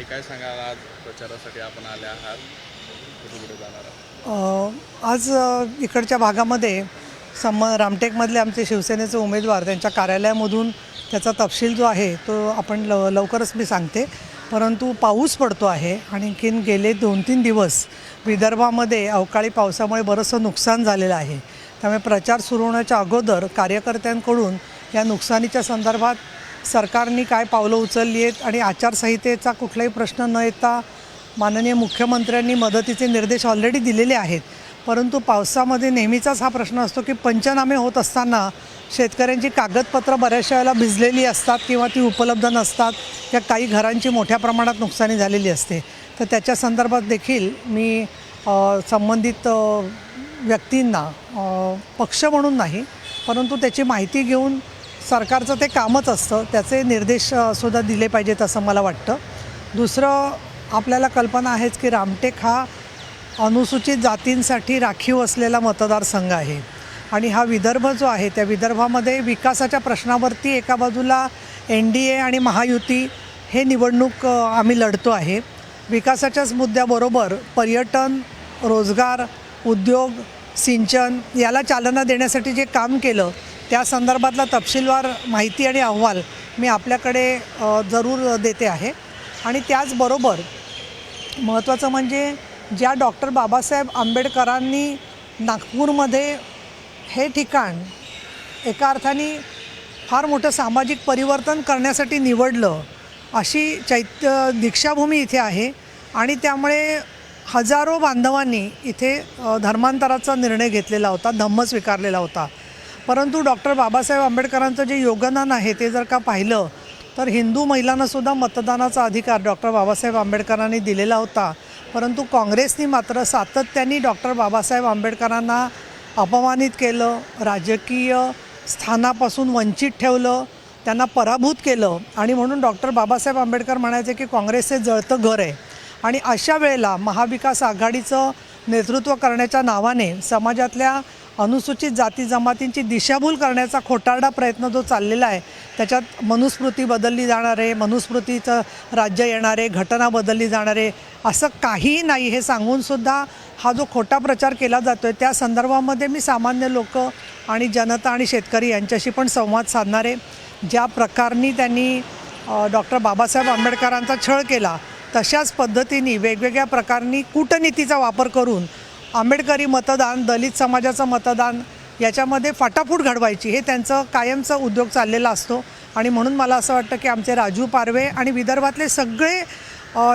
ताई काय सांगाल आज? प्रचारासाठी आपण आले आहात. कुठे जाणार आहात? आज इकडच्या भागामध्ये सम रामटेकमधले आमचे शिवसेनेचे उमेदवार त्यांच्या कार्यालयामधून त्याचा तपशील जो आहे तो आपण लव लवकरच मी सांगते. परंतु पाऊस पडतो आहे. आणखीन गेले दोन तीन दिवस विदर्भामध्ये अवकाळी पावसामुळे बरंचसं नुकसान झालेलं आहे. त्यामुळे प्रचार सुरू होण्याच्या अगोदर कार्यकर्त्यांकडून या नुकसानीच्या संदर्भात सरकारने काय पावलं उचलली आहेत आणि आचारसंहितेचा कुठलाही प्रश्न न येता माननीय मुख्यमंत्र्यांनी मदतीचे निर्देश ऑलरेडी दिलेले आहेत. परंतु पावसामध्ये नेहमीचाच हा प्रश्न असतो की पंचनामे होत असताना शेतकऱ्यांची कागदपत्रं बऱ्याचशा वेळेला भिजलेली असतात किंवा ती उपलब्ध नसतात या काही घरांची मोठ्या प्रमाणात नुकसानी झालेली असते. तर त्याच्या संदर्भात देखील मी संबंधित व्यक्तींना पक्ष म्हणून नाही परंतु त्याची माहिती घेऊन सरकारचं ते कामच असतं. त्याचे निर्देश सुद्धा दिले पाहिजेत असं मला वाटतं. दुसरं आपल्याला कल्पना आहेच की रामटेक हा अनुसूचित जातींसाठी राखीव असलेला मतदारसंघ आहे. आणि हा विदर्भ जो आहे त्या विदर्भामध्ये विकासाच्या प्रश्नावरती एका बाजूला एन डी ए आणि महायुती हे निवडणूक आम्ही लढतो आहे. विकासाच्याच मुद्द्याबरोबर पर्यटन रोजगार उद्योग सिंचन याला चालना देण्यासाठी जे काम केलं त्या संदर्भातला तपशीलवार माहिती आणि अहवाल मी आपल्याकडे जरूर देते आहे. आणि त्याचबरोबर महत्त्वाचं म्हणजे ज्या डॉक्टर बाबासाहेब आंबेडकरांनी नागपूरमध्ये हे ठिकाण एका अर्थाने फार मोठं सामाजिक परिवर्तन करण्यासाठी निवडलं अशी चैत्य दीक्षाभूमी इथे आहे. आणि त्यामुळे हजारो बांधवांनी इथे धर्मांतराचा निर्णय घेतलेला होता धम्म स्वीकारलेला होता. परंतु डॉक्टर बाबासाहेब आंबेडकरांचं जे योगदान आहे ते जर का पाहिलं तर हिंदू महिलांनासुद्धा मतदानाचा अधिकार डॉक्टर बाबासाहेब आंबेडकरांनी दिलेला होता. परंतु काँग्रेसनी मात्र सातत्याने डॉक्टर बाबासाहेब आंबेडकरांना अपमानित केलं राजकीय स्थानापासून वंचित ठेवलं त्यांना पराभूत केलं आणि म्हणून डॉक्टर बाबासाहेब आंबेडकर म्हणायचे की काँग्रेसचे जळतं घर आहे. आणि अशा वेळेला महाविकास आघाडीचं नेतृत्व करण्याच्या नावाने समाजातल्या अनुसूचित जाती जमातींची दिशाभूल करण्याचा खोटारडा प्रयत्न जो चाललेला आहे त्याच्यात मनुस्मृती बदलली जाणार आहे मनुस्मृतीचं राज्य येणार आहे घटना बदलली जाणार आहे असं काहीही नाही हे सांगूनसुद्धा हा जो खोटा प्रचार केला जातो आहे त्या संदर्भामध्ये मी सामान्य लोक आणि जनता आणि शेतकरी यांच्याशी पण संवाद साधणार. आहे ज्या प्रकारनी त्यांनी डॉक्टर बाबासाहेब आंबेडकरांचा छळ केला तशाच पद्धतीने वेगवेगळ्या प्रकारनी कूटनीतीचा वापर करून आंबेडकरी मतदान दलित समाजाचं मतदान याच्यामध्ये फाटाफूट घडवायची हे त्यांचं कायमचा उद्योग चाललेला असतो. आणि म्हणून मला असं वाटतं की आमचे राजू पारवे आणि विदर्भातले सगळे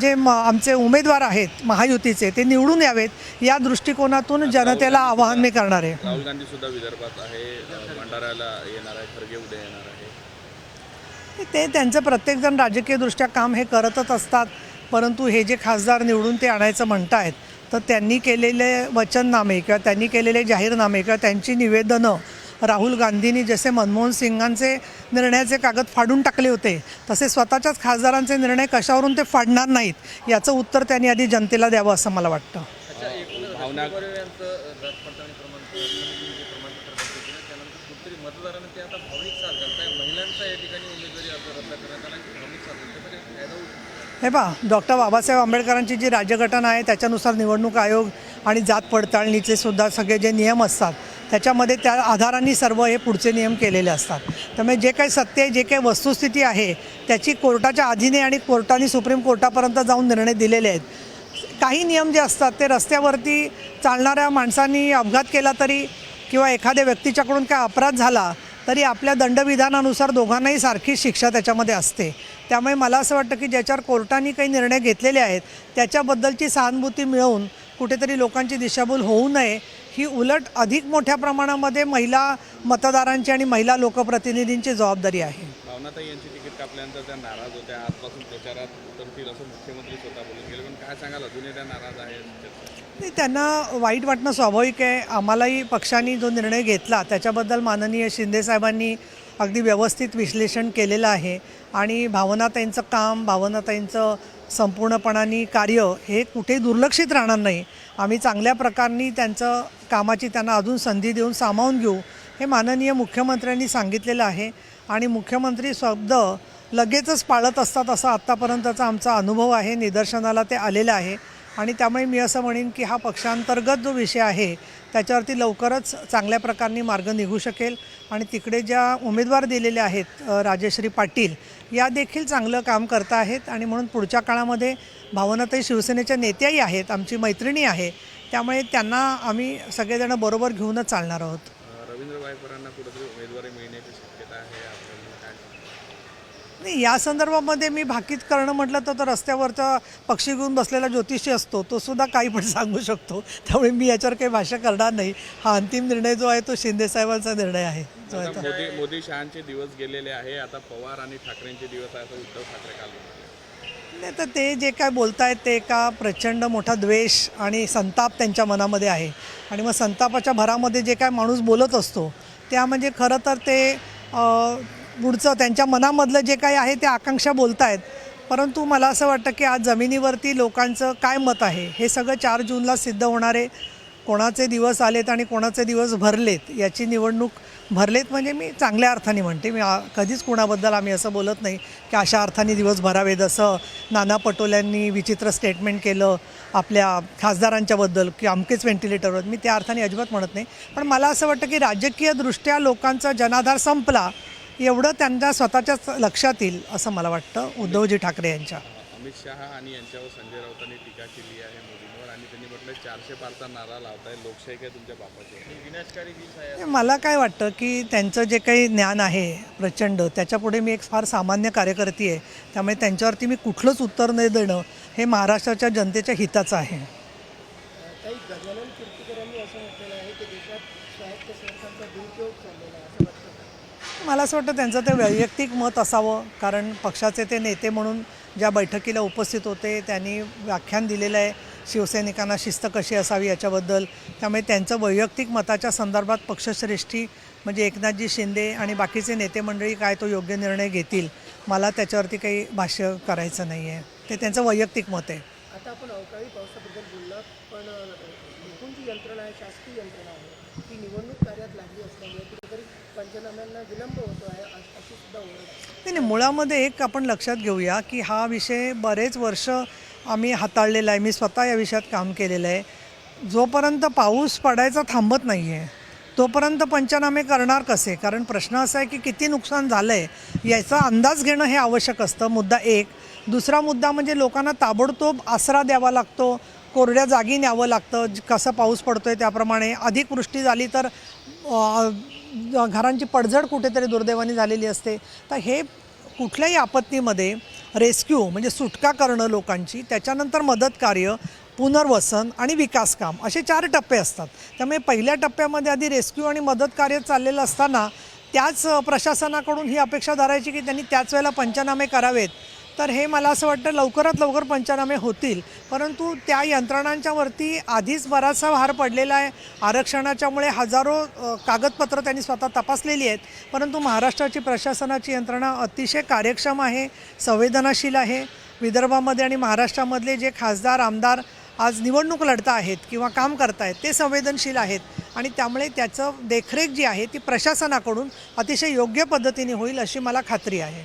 जे म आमचे उमेदवार आहेत महायुतीचे ते निवडून यावेत. या दृष्टिकोनातून जनतेला आवाहन मी करणार आहे. राहुल गांधी सुद्धा विदर्भात आहे भंडाऱ्याला येणार आहे खरगे उद्या येणार आहे. ते त्यांचं प्रत्येकजण राजकीयदृष्ट्या काम हे करतच असतात परंतु हे जे खासदार निवडून ते आणायचं म्हणतायत तर त्यांनी केलेले वचननामे किंवा त्यांनी केलेले जाहीरनामे किंवा त्यांची निवेदनं राहुल गांधींनी जसे मनमोहन सिंगांचे निर्णयाचे कागद फाडून टाकले होते तसे स्वतःच्याच खासदारांचे निर्णय कशावरून ते फाडणार नाहीत याचं उत्तर त्यांनी आधी जनतेला द्यावं असं मला वाटतं. भावना हे पहा डॉक्टर बाबासाहेब आंबेडकरांची जी राज्यघटना आहे त्याच्यानुसार निवडणूक आयोग आणि जात पडताळणीचे सुद्धा सगळे जे नियम असतात त्याच्यामध्ये त्या आधारांनी सर्व हे पुढचे नियम केलेले असतात. त्यामुळे जे काही सत्य आहे जे काही वस्तुस्थिती आहे त्याची कोर्टाच्या अधीने आणि कोर्टाने सुप्रीम कोर्टापर्यंत जाऊन निर्णय दिलेले आहेत. काही नियम जे असतात ते रस्त्यावरती चालणाऱ्या माणसांनी अपघात केला तरी किंवा एखाद्या व्यक्तीच्याकडून काय अपराध झाला तरी आपल्या दंडविधानानुसार दोघांनाही सारखीच शिक्षा त्याच्यामध्ये असते. त्यामुळे मला असं वाटतं की ज्याच्यावर कोर्टाने काही निर्णय घेतलेले आहेत त्याच्याबद्दलची सहानुभूती मिळवून कुठेतरी लोकांची दिशाभूल होऊ नये. ही उलट अधिक मोठ्या प्रमाणामध्ये महिला मतदारांची आणि महिला लोकप्रतिनिधींची जबाबदारी आहे. भावनाताई यांची कापल्यानंतर त्या नाराज होत्या. आजपासून प्रचारात उतरतील असं मुख्यमंत्री स्वतः बोलून गेले. पण काय सांगाल? अजूनही त्या नाराज आहेत. नाही त्यांना वाईट वाटणं स्वाभाविक आहे. आम्हालाही पक्षाने जो निर्णय घेतला त्याच्याबद्दल माननीय शिंदेसाहेबांनी अगदी व्यवस्थित विश्लेषण केलेलं आहे. आणि भावनाताईंचं काम भावनाताईंचं संपूर्णपणाने कार्य हे कुठेही दुर्लक्षित राहणार नाही. आम्ही चांगल्या प्रकारे त्यांचं कामाची त्यांना अजून संधी देऊन सामावून घेऊ हे माननीय मुख्यमंत्र्यांनी सांगितलेलं आहे. आणि मुख्यमंत्री शब्द लगेचच पाळत असतात असा आत्तापर्यंतचा आमचा अनुभव आहे. निदर्शनाला ते आलेलं आहे. आणि त्यामुळे मी असं म्हणेन की हा पक्षांतर्गत जो विषय आहे त्याच्यावरती लवकरच चांगल्या प्रकारे मार्ग निघू शकेल. आणि तिकडे ज्या उमेदवार दिलेले आहेत राजश्री राजेश्री पाटील या देखील चांगलं काम करत आहेत. आणि म्हणून पुढच्या काळामध्ये भावनाताई शिवसेनेच्या नेत्याही आहेत आमची मैत्रिणी आहे. त्यामुळे त्यांना आम्ही सगळेजण बरोबर घेऊनच चालणार आहोत. रवींद्र वायकरांना कुठेतरी उमेदवारी मिळण्याची शक्यता आहे. नाही या संदर्भामध्ये मी भाकीत करणं म्हटलं तर तो रस्त्यावरचा पक्षी घेऊन बसलेला ज्योतिषी असतो तो सुद्धा काही पण सांगू शकतो. त्यामुळे मी याच्यावर काही भाष्य करणार नाही. हा अंतिम निर्णय जो आहे तो शिंदे साहेबांचा निर्णय आहे. मोदी मोदी शहांचे दिवस गेलेले आहे. आता पवार आणि ठाकरेंचे दिवस आहे. असं उद्धव ठाकरे काल नाही तर ते जे काय बोलतायत ते एका प्रचंड मोठा द्वेष आणि संताप त्यांच्या मनामध्ये आहे. आणि मग संतापाच्या भरामध्ये जे काय माणूस बोलत असतो त्या म्हणजे खरं तर ते पुढचं त्यांच्या मनामधलं जे काही आहे ते आकांक्षा बोलत आहेत परंतु मला असं वाटतं की आज जमिनीवरती लोकांचं काय मत आहे? हे सगळं चार जूनला सिद्ध होणारे कोणाचे दिवस आलेत आणि कोणाचे दिवस भरलेत याची निवडणूक भरलेत म्हणजे मी चांगल्या अर्थाने म्हणते. मी कधीच कुणाबद्दल आम्ही असं बोलत नाही की अशा अर्थाने दिवस भरावेत असं नाना पटोल्यांनी विचित्र स्टेटमेंट केलं आपल्या खासदारांच्याबद्दल की अमकेच व्हेंटिलेटरवर मी त्या अर्थाने अजिबात म्हणत नाही. पण मला असं वाटतं की राजकीयदृष्ट्या लोकांचा जनाधार संपला एवढं त्यांच्या स्वतःच्याच लक्षात येईल असं मला वाटतं उद्धवजी ठाकरे यांच्या. अमित शहा आणि यांच्यावर संजय राऊतांनी टीका केली आहे मोदींवर आणि त्यांनी म्हटलं चारशे पारचा नारा लावताय लोकशाही काय तुमच्या बापाची विनाशकारी वीस आहे. मला काय वाटतं की त्यांचं जे काही ज्ञान आहे प्रचंड त्याच्यापुढे मी एक फार सामान्य कार्यकर्ती आहे त्यामुळे त्यांच्यावरती मी कुठलंच उत्तर न देणं हे महाराष्ट्राच्या जनतेच्या हिताचं आहे. काही गजानन कीर्तीकर यांनी असं म्हटलेलं आहे की देशात स्वायत्त संस्थांचा दुरुपयोग चाललेला आहे? मला असं वाटतं त्यांचं ते वैयक्तिक मत असावं कारण पक्षाचे ते नेते म्हणून ज्या बैठकीला उपस्थित होते त्यांनी व्याख्यान दिलेलं आहे शिवसैनिकांना शिस्त कशी असावी याच्याबद्दल. त्यामुळे त्यांचं वैयक्तिक मताच्या संदर्भात पक्षश्रेष्ठी म्हणजे एकनाथजी शिंदे आणि बाकीचे नेते मंडळी काय तो योग्य निर्णय घेतील मला त्याच्यावरती काही भाष्य करायचं नाही आहे ते त्यांचं वैयक्तिक मत आहे. आता आपण अवकाळी पावसाबद्दल बोललात पण यंत्रणा आहे शासकीय यंत्रणा आहे. ती निवडणूक कार्यात लागली असल्यामुळे कुठेतरी पंचनाम्यांना विलंब होतो आहे अशी सुद्धा ओळख आहे. नाही नाही मुळामध्ये एक आपण लक्षात घेऊया की हा विषय बरेच वर्ष आम्ही हाताळलेला आहे. मी स्वतः या विषयात काम केलेलं आहे. जोपर्यंत पाऊस पडायचा थांबत नाही आहे तोपर्यंत पंचनामे करणार कसे? कारण प्रश्न असा आहे की किती नुकसान झालं आहे याचा अंदाज घेणं हे आवश्यक असतं. मुद्दा एक. दुसरा मुद्दा म्हणजे लोकांना ताबडतोब आसरा द्यावा लागतो. कोरड्या जागी न्यावं लागतं कसं कसा पाऊस पडतोय त्याप्रमाणे अधिक वृष्टी झाली तर घरांची पडझड कुठेतरी दुर्दैवाने झालेली असते. तर हे कुठल्याही आपत्तीमध्ये रेस्क्यू म्हणजे सुटका करणं लोकांची त्याच्यानंतर मदत कार्य पुनर्वसन आणि विकासकाम असे चार टप्पे असतात. त्यामुळे पहिल्या टप्प्यामध्ये आधी रेस्क्यू आणि मदत कार्य चाललेलं असताना त्याच प्रशासनाकडून ही अपेक्षा धरायची की त्यांनी त्याच वेळेला पंचनामे करावेत. तर हे मला असं वाटतं लवकरात लवकर पंचनामे होतील. परंतु त्या यंत्रणांच्यावरती आधीच बराचसा भार पडलेला आहे. आरक्षणाच्यामुळे हजारो कागदपत्रं त्यांनी स्वतः तपासलेली आहेत. परंतु महाराष्ट्राची प्रशासनाची यंत्रणा अतिशय कार्यक्षम आहे संवेदनाशील आहे. विदर्भामध्ये आणि महाराष्ट्रामधले जे खासदार आमदार आज निवडणूक लढता आहेत किंवा काम करतायत ते संवेदनशील आहेत. आणि त्यामुळे त्याचं देखरेख जी आहे ती प्रशासनाकडून अतिशय योग्य पद्धतीने होईल अशी मला खात्री आहे.